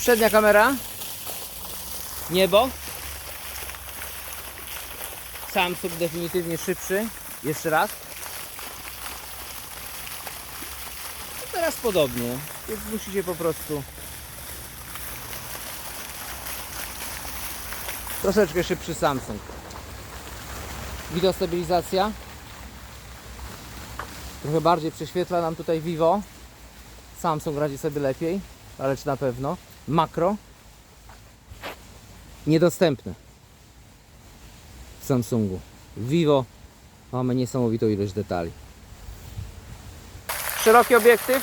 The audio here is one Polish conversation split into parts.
Przednia kamera. Niebo. Samsung definitywnie szybszy. Jeszcze raz. I teraz podobnie. Więc musicie po prostu troszeczkę szybszy Samsung. Wideostabilizacja. Trochę bardziej prześwietla nam tutaj Vivo. Samsung radzi sobie lepiej, ale czy na pewno. Makro. Niedostępne w Samsungu. Vivo mamy niesamowitą ilość detali. Szeroki obiektyw.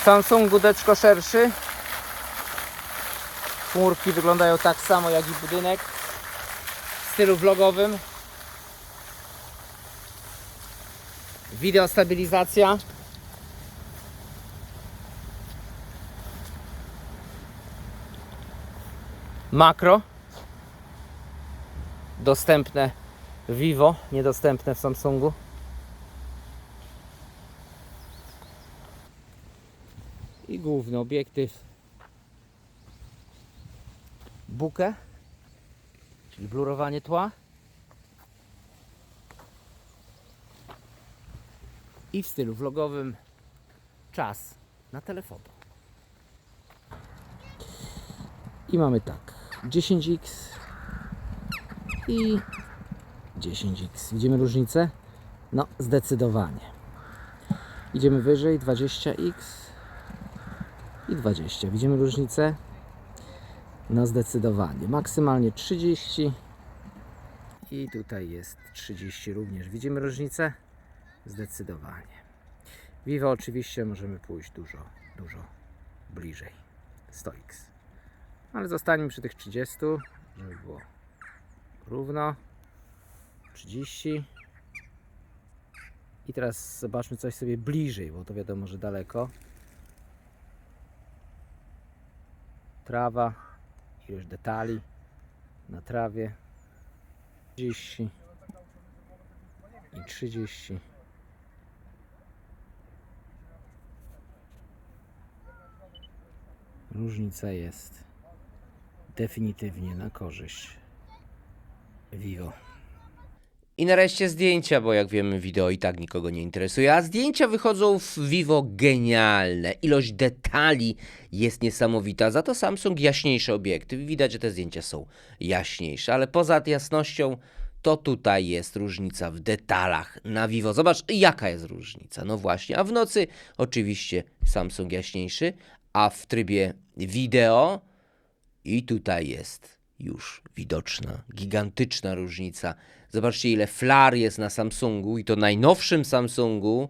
W Samsungu deczko szerszy. Chmurki wyglądają tak samo jak i budynek w stylu vlogowym. Wideo stabilizacja. Makro. Dostępne w Vivo, niedostępne w Samsungu. I główny obiektyw bukę, czyli blurowanie tła. I w stylu vlogowym czas na telefoto. I mamy tak, 10x i 10x. Widzimy różnicę? No, zdecydowanie. Idziemy wyżej, 20x i 20. Widzimy różnicę? No, zdecydowanie. Maksymalnie 30 i tutaj jest 30 również. Widzimy różnicę? Zdecydowanie. Vivo oczywiście możemy pójść dużo, dużo bliżej. 100x. Ale zostańmy przy tych 30, żeby było równo. 30. I teraz zobaczmy coś sobie bliżej, bo to wiadomo, że daleko. Trawa, ilość detali na trawie. 30 i 30. Różnica jest definitywnie na korzyść Vivo. I nareszcie zdjęcia, bo jak wiemy, wideo i tak nikogo nie interesuje, a zdjęcia wychodzą w Vivo genialne. Ilość detali jest niesamowita, za to Samsung jaśniejszy obiektyw. Widać, że te zdjęcia są jaśniejsze, ale poza jasnością to tutaj jest różnica w detalach na Vivo. Zobacz, jaka jest różnica. No właśnie, a w nocy oczywiście Samsung jaśniejszy, a w trybie wideo i tutaj jest już widoczna, gigantyczna różnica. Zobaczcie, ile flar jest na Samsungu i to najnowszym Samsungu,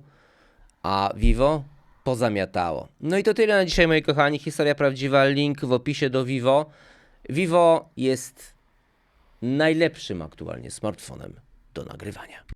a Vivo pozamiatało. No i to tyle na dzisiaj, moi kochani. Historia prawdziwa, link w opisie do Vivo. Vivo jest najlepszym aktualnie smartfonem do nagrywania.